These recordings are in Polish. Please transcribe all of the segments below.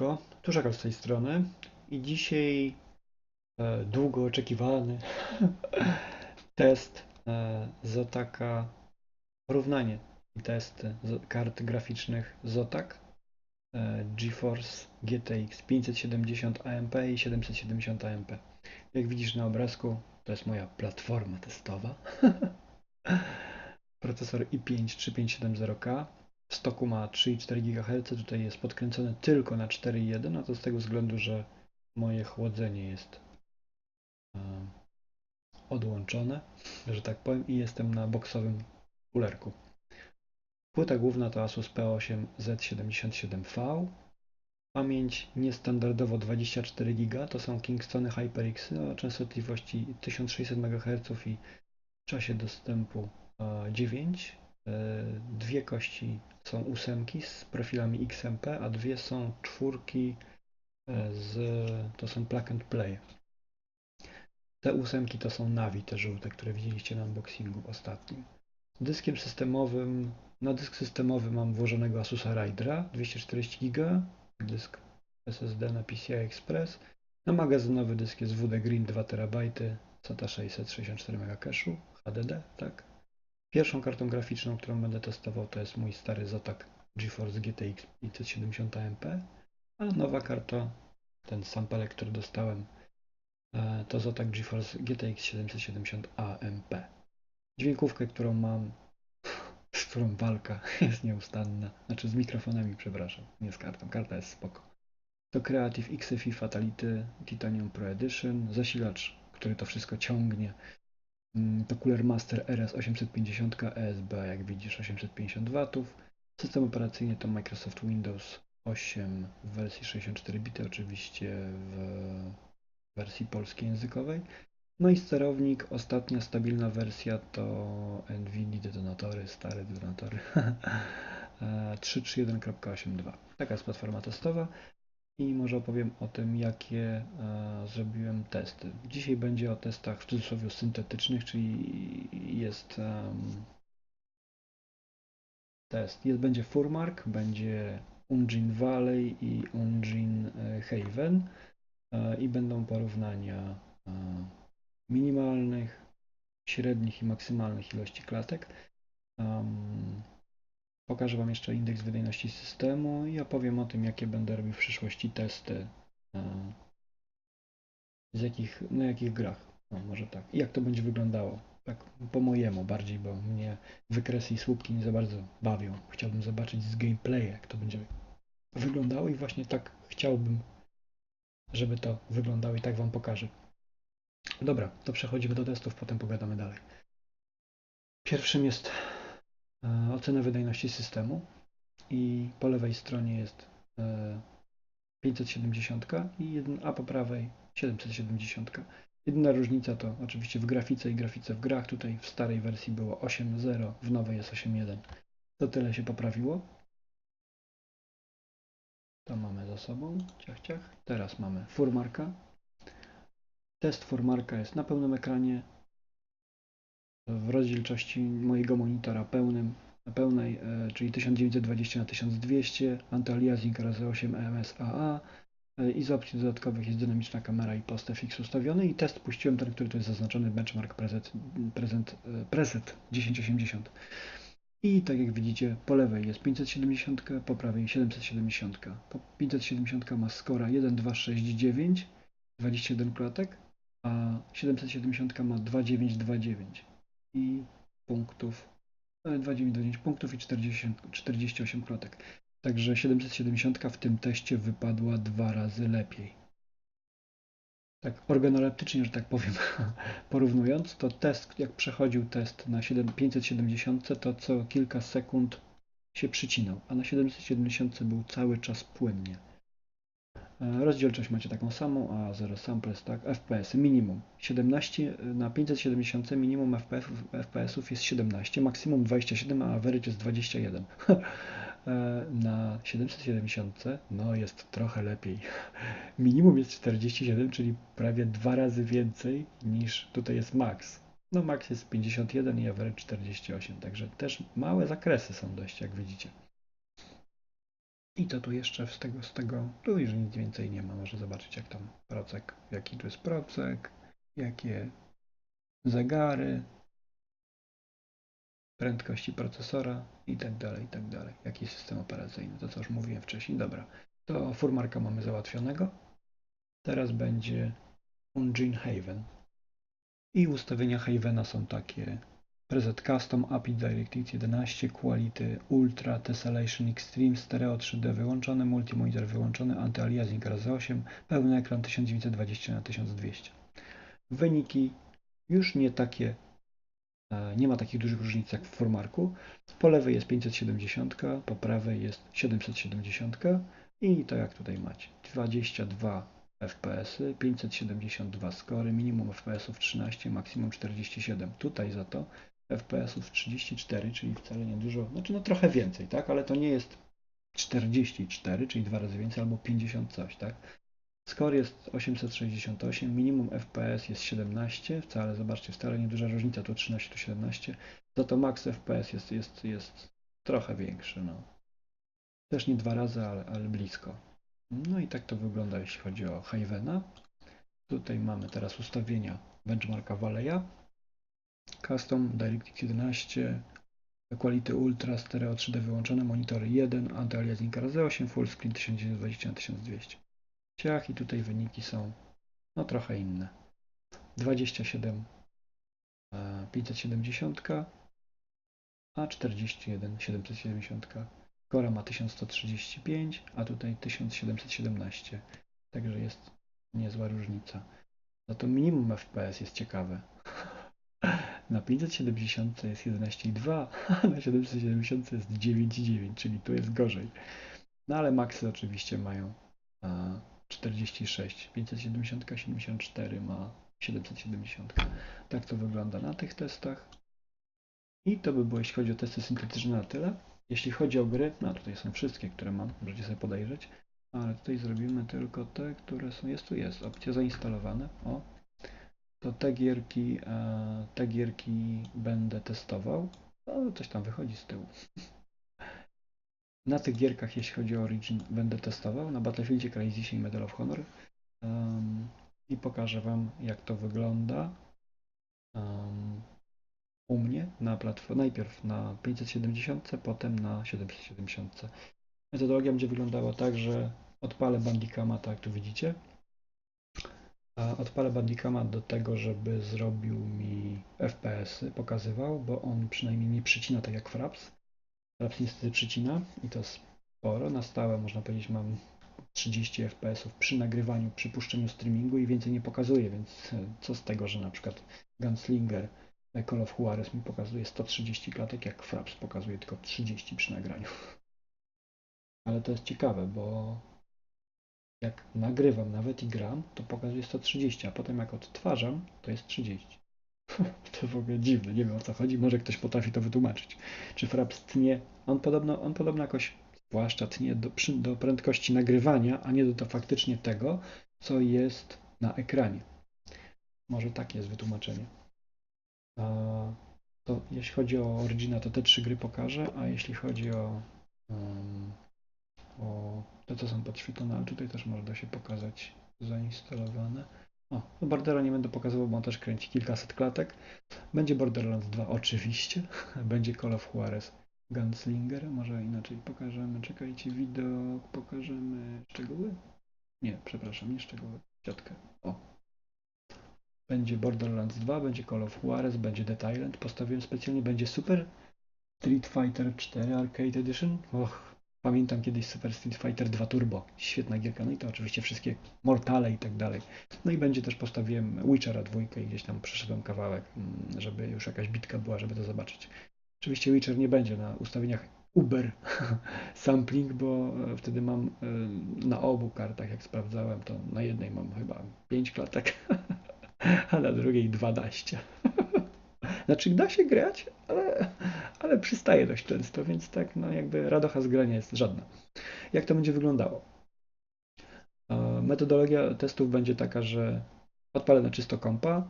Siemaneczko, Tużakal z tej strony i dzisiaj e, długo oczekiwany test e, Zotaka, porównanie i testy z, kart graficznych Zotak e, GeForce GTX 570 AMP i 770 AMP. Jak widzisz na obrazku, to jest moja platforma testowa. Procesor i5 3570K w stoku ma 3,4 GHz, tutaj jest podkręcony tylko na 4,1, a to z tego względu, że moje chłodzenie jest e, odłączone, że tak powiem, i jestem na boksowym kulerku. Płyta główna to Asus P8 Z77V. Pamięć niestandardowo 24 GB, to są Kingstony HyperX o częstotliwości 1600 MHz i czasie dostępu 9 E, dwie kości są ósemki z profilami XMP, a dwie są czwórki e, z, to są plug and play. Te ósemki to są Navi, te żółte, które widzieliście na unboxingu ostatnim. Dyskiem systemowym, na dysk systemowy mam włożonego Asusa Rydera 240 GB, dysk SSD na PCI Express. Na magazynowy dysk jest WD Green 2 TB, SATA 664 MB cache'u, HDD, tak? Pierwszą kartą graficzną, którą będę testował, to jest mój stary Zotac GeForce GTX 570 AMP, a nowa karta, ten sampelek, który dostałem, e, to Zotac GeForce GTX 770 AMP. Dźwiękówkę, którą mam, z którą walka jest nieustanna, znaczy z mikrofonami, przepraszam, nie z kartą, karta jest spoko. To Creative XFI Fatality Titanium Pro Edition, zasilacz, który to wszystko ciągnie, to Cooler Master RS 850 ESB, jak widzisz 850 W. System operacyjny to Microsoft Windows 8 w wersji 64 bity, oczywiście w wersji polskiej językowej. No i sterownik, ostatnia stabilna wersja to NVIDIA detonatory, stare detonatory 331.82. Taka jest platforma testowa i może opowiem o tym, jakie e, zrobiłem testy. Dzisiaj będzie o testach w cudzysłowie syntetycznych, czyli jest test. Jest, będzie Furmark, będzie Ungin Valley i Ungin e, Haven e, i będą porównania minimalnych, średnich i maksymalnych ilości klatek. Pokażę Wam jeszcze indeks wydajności systemu i opowiem o tym, jakie będę robił w przyszłości testy. E, z jakich, na jakich grach. No, może tak. I jak to będzie wyglądało. Tak po mojemu bardziej, bo mnie wykresy i słupki nie za bardzo bawią. Chciałbym zobaczyć z gameplay, jak to będzie wyglądało i właśnie tak chciałbym, żeby to wyglądało i tak Wam pokażę. Dobra, to przechodzimy do testów, potem pogadamy dalej. Pierwszym jest ocenę wydajności systemu i po lewej stronie jest 570 e, i jeden, a po prawej 770. Jedyna różnica to oczywiście w grafice i grafice w grach. Tutaj w starej wersji było 8.0, w nowej jest 8.1. To tyle się poprawiło. To mamy za sobą. Ciach, ciach. Teraz mamy furmarka. Test furmarka jest na pełnym ekranie w rozdzielczości mojego monitora pełnym, pełnej, e, czyli 1920 na 1200, anti-aliasing razy 8 MSAA e, i z opcji dodatkowych jest dynamiczna kamera i post-FX ustawiony i test puściłem ten, który tu jest zaznaczony benchmark preset, preset, preset 1080. I tak jak widzicie, po lewej jest 570, po prawej 770. Po 570 ma skora 1269, 21 klatek, a 770 ma 2929 i punktów, 2,99 punktów i 40, 48 klatek. Także 770 w tym teście wypadła dwa razy lepiej. Tak organoleptycznie, że tak powiem, porównując, to test, jak przechodził test na 570, to co kilka sekund się przycinał, a na 770 był cały czas płynnie. E, rozdzielczość macie taką samą, a 0 samples, tak, FPS minimum 17 na 570 minimum FPS-ów jest 17, maksimum 27, a average jest 21. E, na 770 no jest trochę lepiej. Minimum jest 47, czyli prawie dwa razy więcej niż tutaj jest max. No max jest 51 i average 48, także też małe zakresy są dość, jak widzicie. I to tu jeszcze z tego, z tego, tu już nic więcej nie ma. Może zobaczyć jak tam procek, jaki tu jest procek, jakie zegary, prędkości procesora i tak dalej, i tak dalej. Jaki system operacyjny, to co już mówiłem wcześniej. Dobra, to furmarka mamy załatwionego. Teraz będzie Engine Haven. I ustawienia Havena są takie Preset Custom, API DirectX 11, Quality, Ultra, Tessellation Extreme, Stereo 3D wyłączone, Multimonitor wyłączony, Anti-aliasing razy 8, pełny ekran 1920 na 1200 Wyniki już nie takie, e, nie ma takich dużych różnic jak w Formarku. Po lewej jest 570, po prawej jest 770 i to jak tutaj macie. 22 FPS-y, 572 skory, minimum FPS-ów 13, maksimum 47. Tutaj za to FPS-ów 34, czyli wcale nie dużo, znaczy no trochę więcej, tak, ale to nie jest 44, czyli dwa razy więcej, albo 50 coś, tak. Score jest 868, minimum FPS jest 17, wcale, zobaczcie, wcale nie duża różnica, tu 13, tu 17, za to max FPS jest, jest, jest trochę większy, no. Też nie dwa razy, ale, ale blisko. No i tak to wygląda, jeśli chodzi o Havena. Tutaj mamy teraz ustawienia benchmarka Valeya. Custom, DirectX 11, Quality Ultra, Stereo 3D wyłączone, monitory 1, Anti-aliasing razy 8, Full Screen 1920 na 1200 Ciach i tutaj wyniki są no trochę inne. 27 570, a 41 770. Kora ma 1135, a tutaj 1717. Także jest niezła różnica. Za to minimum FPS jest ciekawe. Na 570 jest 11,2, a na 770 jest 9,9, czyli tu jest gorzej. No ale maksy oczywiście mają 46, 570, 74 ma 770. Tak to wygląda na tych testach. I to by było, jeśli chodzi o testy syntetyczne, na tyle. Jeśli chodzi o gry, no tutaj są wszystkie, które mam, możecie sobie podejrzeć, ale tutaj zrobimy tylko te, które są, jest tu jest, opcja zainstalowane, o, to te gierki, e, te gierki będę testował, o, coś tam wychodzi z tyłu. Na tych gierkach, jeśli chodzi o Origin, będę testował, na Battlefieldzie, Crysisie i Medal of Honor um, i pokażę Wam, jak to wygląda. Um, u mnie na platformie, najpierw na 570, potem na 770. Metodologia będzie wyglądała tak, że odpalę Bandicama, tak jak tu widzicie. A odpalę Bandicama do tego, żeby zrobił mi FPS-y, pokazywał, bo on przynajmniej nie przycina tak jak Fraps. Fraps niestety przycina i to sporo. Na stałe można powiedzieć mam 30 FPS-ów przy nagrywaniu, przy puszczeniu streamingu i więcej nie pokazuje, więc co z tego, że na przykład Gunslinger Call of Juarez mi pokazuje 130 klatek, jak Fraps pokazuje tylko 30 przy nagraniu. Ale to jest ciekawe, bo jak nagrywam nawet i gram, to pokazuje 130, a potem jak odtwarzam, to jest 30. to w ogóle dziwne, nie wiem o co chodzi, może ktoś potrafi to wytłumaczyć. Czy Fraps tnie, on podobno, on podobno jakoś zwłaszcza tnie do, do prędkości nagrywania, a nie do, do faktycznie tego, co jest na ekranie. Może takie jest wytłumaczenie. To jeśli chodzi o Origina, to te trzy gry pokażę, a jeśli chodzi o, um, o te, co są podświetlone, ale tutaj też można się pokazać zainstalowane. O, Bordera nie będę pokazywał, bo on też kręci kilkaset klatek. Będzie Borderlands 2 oczywiście, będzie Call of Juarez Gunslinger, może inaczej pokażemy, czekajcie, wideo, pokażemy szczegóły? Nie, przepraszam, nie szczegóły, ciotkę. O, będzie Borderlands 2, będzie Call of Juarez, będzie Dead Island. Postawiłem specjalnie, będzie Super Street Fighter 4 Arcade Edition. Och, pamiętam kiedyś Super Street Fighter 2 Turbo. Świetna gierka. No i to oczywiście wszystkie Mortale i tak dalej. No i będzie też postawiłem Witchera 2 i gdzieś tam przeszedłem kawałek, mm, żeby już jakaś bitka była, żeby to zobaczyć. Oczywiście Witcher nie będzie na ustawieniach Uber sampling, bo e, wtedy mam e, na obu kartach, jak sprawdzałem, to na jednej mam chyba 5 klatek. a na drugiej 12. Znaczy da się grać, ale, ale przystaje dość często, więc tak no jakby radocha z grania jest żadna. Jak to będzie wyglądało? E, metodologia testów będzie taka, że odpalę na czysto kompa,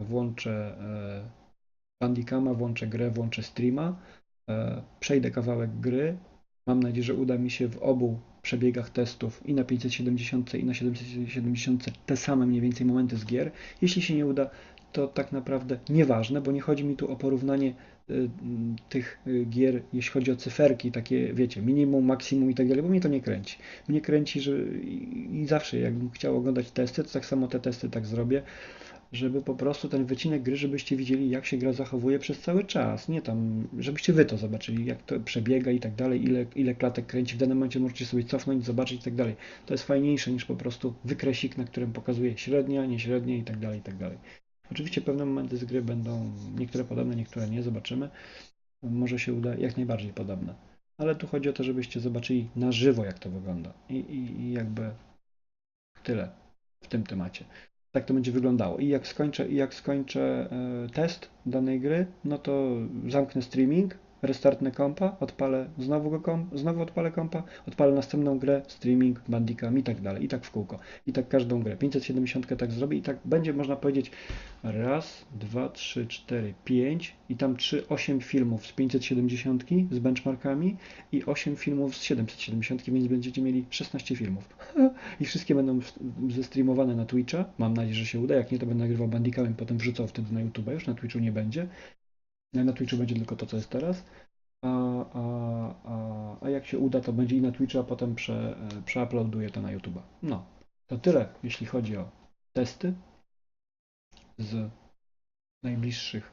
włączę e, Bandicama, włączę grę, włączę streama, e, przejdę kawałek gry, Mam nadzieję, że uda mi się w obu przebiegach testów i na 570 i na 770 te same mniej więcej momenty z gier. Jeśli się nie uda, to tak naprawdę nieważne, bo nie chodzi mi tu o porównanie y, tych y, gier, jeśli chodzi o cyferki, takie wiecie, minimum, maksimum i tak dalej, bo mnie to nie kręci. Mnie kręci, że i, zawsze jakbym chciał oglądać testy, to tak samo te testy tak zrobię, żeby po prostu ten wycinek gry, żebyście widzieli, jak się gra zachowuje przez cały czas. Nie tam, żebyście wy to zobaczyli, jak to przebiega i tak dalej, ile, ile klatek kręci. W danym momencie możecie sobie cofnąć, zobaczyć i tak dalej. To jest fajniejsze niż po prostu wykresik, na którym pokazuje średnia, nieśrednia i tak dalej, i tak dalej. Oczywiście pewne momenty z gry będą niektóre podobne, niektóre nie, zobaczymy. Może się uda jak najbardziej podobne. Ale tu chodzi o to, żebyście zobaczyli na żywo, jak to wygląda. I, i, i jakby tyle w tym temacie tak to będzie wyglądało. I jak skończę, i jak skończę e, test danej gry, no to zamknę streaming, restartnę kompa, odpalę znowu go komp, znowu odpalę kompa, odpalę następną grę, streaming, bandicam i tak dalej. I tak w kółko. I tak każdą grę. 570 tak zrobię i tak będzie można powiedzieć raz, dwa, trzy, cztery, pięć i tam trzy, osiem filmów z 570 z benchmarkami i 8 filmów z 770, więc będziecie mieli 16 filmów. I wszystkie będą zestreamowane na Twitcha. Mam nadzieję, że się uda. Jak nie, to będę nagrywał bandicamem, potem wrzucał wtedy na YouTube. Już na Twitchu nie będzie. Na Twitchu będzie tylko to, co jest teraz. A, a, a, a jak się uda, to będzie i na Twitchu, a potem prze, e, przeuploaduję to na YouTube. No, to tyle, jeśli chodzi o testy z najbliższych.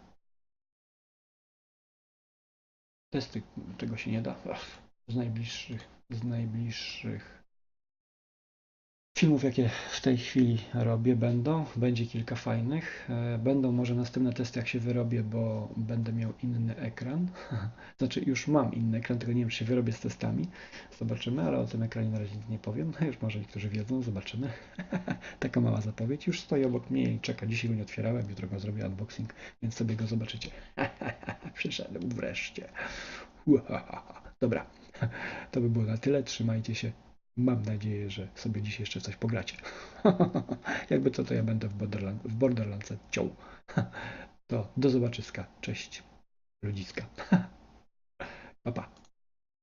Testy, czego się nie da. Z najbliższych, z najbliższych Filmów, jakie w tej chwili robię, będą. Będzie kilka fajnych. E, będą może następne testy, jak się wyrobię, bo będę miał inny ekran. Znaczy, już mam inny ekran, tylko nie wiem, czy się wyrobię z testami. Zobaczymy, ale o tym ekranie na razie nic nie powiem. Już może niektórzy wiedzą, zobaczymy. Taka mała zapowiedź. Już stoi obok mnie i czeka. Dzisiaj go nie otwierałem, jutro go zrobię unboxing, więc sobie go zobaczycie. Przyszedł wreszcie. Dobra, to by było na tyle. Trzymajcie się. Mam nadzieję, że sobie dziś jeszcze coś pogracie. Jakby co, to ja będę w, Borderland, w Borderlandce ciął. to do zobaczyska. Cześć. Ludziska. pa, pa.